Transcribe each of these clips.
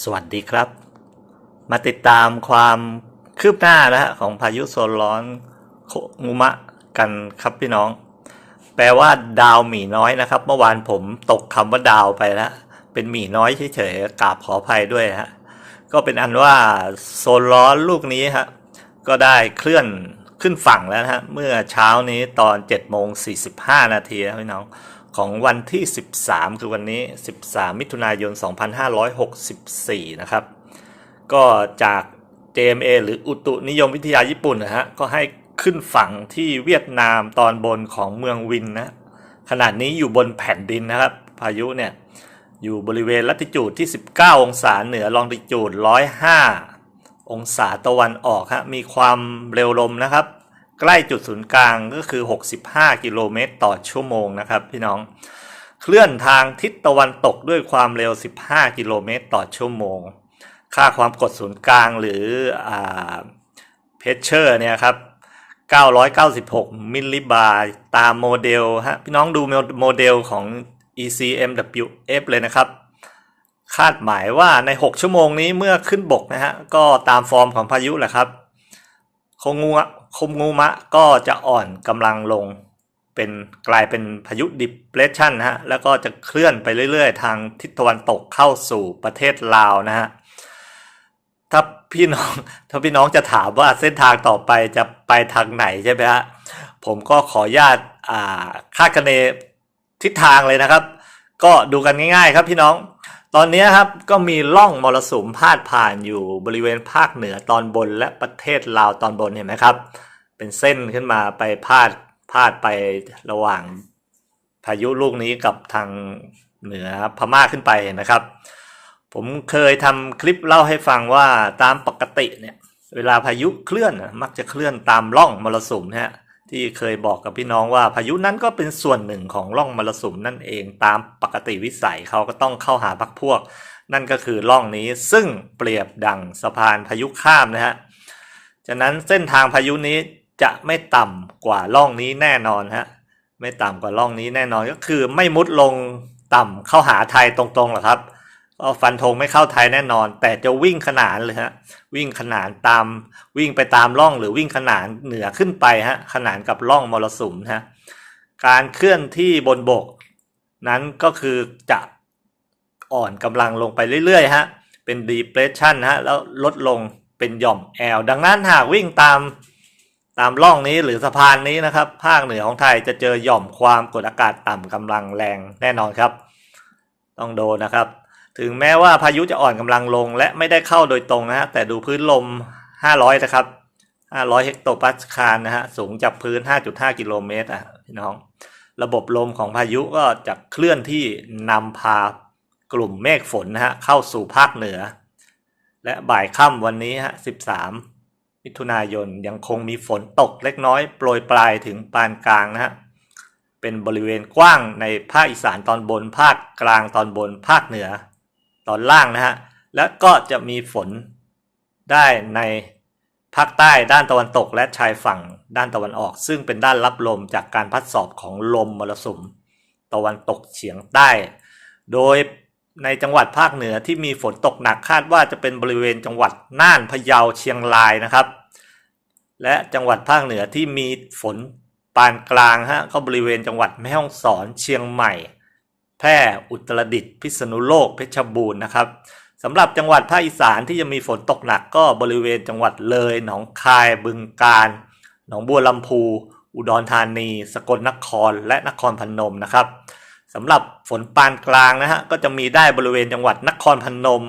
สวัสดีครับ มาติดตามความคืบหน้านะฮะของพายุโซนร้อนโคงูมะกันครับพี่น้อง แปลว่าดาวหมีน้อยนะครับ เมื่อวานผมตกคำว่าดาวไปแล้วเป็นหมีน้อยเฉยๆกราบขออภัยด้วยฮะก็เป็นอันว่าโซนร้อนลูกนี้ฮะก็ได้เคลื่อนขึ้นฝั่งแล้วนะฮะเมื่อเช้านี้ตอน7โมง45นาทีนะพี่น้อง ของวันที่ 13 คือวันนี้ 13 มิถุนายน 2564 นะครับ ก็จาก JMA หรืออุตุนิยมวิทยาญี่ปุ่นนะฮะ ก็ให้ขึ้นฝั่งที่เวียดนามตอนบนของเมืองวินนะ ขนาดนี้อยู่บนแผ่นดินนะครับ พายุเนี่ย อยู่บริเวณลัติจูดที่ 19 องศาเหนือลองดิจูด 105 องศาตะวันออกฮะ มีความเร็วลมนะครับ ใกล้จุดศูนย์กลางก็คือ 65 กิโลเมตรต่อชั่วโมงนะครับพี่น้อง เคลื่อนทางทิศตะวันตกด้วยความเร็ว 15 กิโลเมตรต่อชั่วโมง ค่าความกดศูนย์กลางหรือเพชเชอร์เนี่ยครับ 996 มิลลิบาร์ตามโมเดลฮะพี่น้องดูโมเดลของ ECMWF เลยนะครับ คาดหมายว่าใน 6 ชั่วโมงนี้เมื่อขึ้นบกนะฮะ ก็ตามฟอร์มของพายุแหละครับ คงงู คมงูมะก็จะอ่อนกำลังลง เป็นกลายเป็นพายุดิเพรสชันนะฮะแล้วก็จะเคลื่อนไปเรื่อยๆ ทางทิศตะวันตกเข้าสู่ประเทศลาวนะฮะถ้าพี่น้องถ้าพี่น้องจะถามว่าเส้นทางต่อไปจะไปทางไหนใช่ไหมฮะผมก็ขออนุญาตอ่าคาดคะเนทิศทางเลยนะครับ ก็ดูกันง่าย ๆ ครับพี่น้อง ตอนนี้ครับก็มีร่องมรสุมพาดผ่านอยู่บริเวณภาคเหนือตอนบนและประเทศลาวตอนบนเห็นไหมครับ เป็นเส้นขึ้นมาไปพาดพาดไประหว่างพายุลูกนี้กับทางเหนือพม่าขึ้นไปเห็นไหมครับ ผมเคยทำคลิปเล่าให้ฟังว่าตามปกติเนี่ยเวลาพายุเคลื่อนมักจะเคลื่อนตามร่องมรสุมนะฮะ ที่เคยบอกกับพี่น้องว่าพายุนั้นก็เป็นส่วนหนึ่งของร่องมรสุมนั่นเองตามปกติวิสัยเขาก็ต้องเข้าหาพักพวก นั่นก็คือร่องนี้ซึ่งเปรียบดังสะพานพายุข้ามนะฮะฉะนั้นเส้นทางพายุนี้จะไม่ต่ำกว่าร่องนี้แน่นอนฮะไม่ต่ำกว่าร่องนี้แน่นอนก็คือไม่มุดลงต่ำเข้าหาไทยตรงๆหรอกครับ ฟันธงไม่เข้าไทยแน่นอน แต่จะวิ่งขนานเลยฮะวิ่งขนานตามวิ่งไปตามร่องหรือวิ่งขนานเหนือขึ้นไปฮะขนานกับร่องมรสุมฮะการเคลื่อนที่บนบก นั้นก็คือจะอ่อนกำลังลงไปเรื่อยๆฮะเป็น depression ฮะแล้วลดลงเป็นหย่อมแอลดังนั้นหากวิ่งตามตามร่องนี้หรือสะพานนี้นะครับ ภาคเหนือของไทยจะเจอหย่อมความกดอากาศต่ำกำลังแรงแน่นอนครับ ต้องโดนนะครับ ถึงแม้ว่าพายุจะอ่อนกำลังลง และไม่ได้เข้าโดยตรงนะฮะ แต่ดูพื้นลม 500 นะครับ 500 เฮกโตปาสคาลนะฮะ สูงจากพื้น 5.5 กิโลเมตรอะพี่น้อง ระบบลมของพายุก็จะเคลื่อนที่นำพากลุ่มเมฆฝนนะฮะ เข้าสู่ภาคเหนือ และบ่ายค่ำวันนี้ฮะ 13 มิถุนายนยังคงมีฝนตกเล็กน้อย โปรยปลายถึงปานกลางนะฮะเป็นบริเวณกว้างในภาคอีสานตอนบน ภาคกลางตอนบน ภาคเหนือ ตอนล่างนะฮะ และก็จะมีฝนได้ในภาคใต้ด้านตะวันตกและชายฝั่งด้านตะวันออก ซึ่งเป็นด้านรับลมจากการพัดสอบของลมมรสุม ตะวันตกเฉียงใต้ โดยในจังหวัดภาคเหนือที่มีฝนตกหนักคาดว่าจะเป็นบริเวณจังหวัดน่านพะเยาเชียงรายนะครับ และจังหวัดภาคเหนือที่มีฝนปานกลางฮะก็บริเวณจังหวัดแม่ฮ่องสอนเชียงใหม่ แพร่อุตรดิตถ์พิษณุโลกเพชรบูรณ์นะครับสำหรับจังหวัดภาคอีสานที่จะมีฝนตกหนักก็บริเวณจังหวัดเลย หนองคายบึงกาฬหนองบัวลำพู อุดรธานี สกลนครและนครพนมนะครับสำหรับฝนปานกลางนะฮะก็จะมีได้บริเวณจังหวัดนครพนม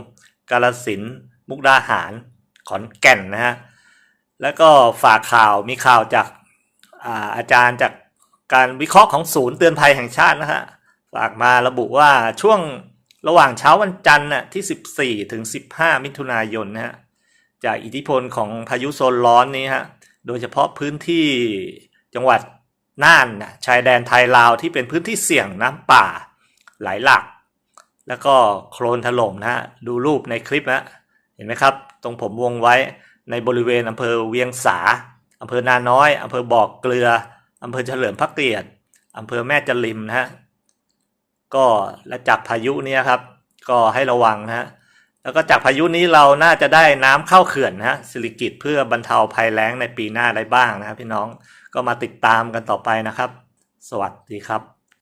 กาฬสินมุกดาหาร ขอนแก่นนะฮะแล้วก็ฝากข่าวมีข่าวจากอาอาจารย์จากการวิเคราะห์ของศูนย์เตือนภัยแห่งชาตินะฮะ ฝากมาระบุว่าช่วงระหว่างเช้าวันจันทร์น่ะที่ 14 ถึง 15 มิถุนายนนะฮะจากอิทธิพลของพายุโซนร้อนนี้ฮะโดยเฉพาะพื้นที่จังหวัดน่านนะชายแดนไทยลาวที่เป็นพื้นที่เสี่ยงน้ำป่าไหลหลากแล้วก็โคลนถล่มนะฮะดูรูปในคลิปนะเห็นไหมครับ ตรงผมวงไว้ในบริเวณอำเภอเวียงสาอำเภอนาน้อยอำเภอบอกเกลืออำเภอเฉลิมพระเกียรติอำเภอแม่จริมนะฮะ ก็และจากพายุเนี่ยครับ ก็ให้ระวังนะฮะแล้วก็จากพายุนี้เราน่าจะได้น้ำเข้าเขื่อนนะฮะสิริกิตเพื่อบรรเทาภัยแล้งในปีหน้าได้บ้างนะครับพี่น้องก็มาติดตามกันต่อไปนะครับ สวัสดีครับ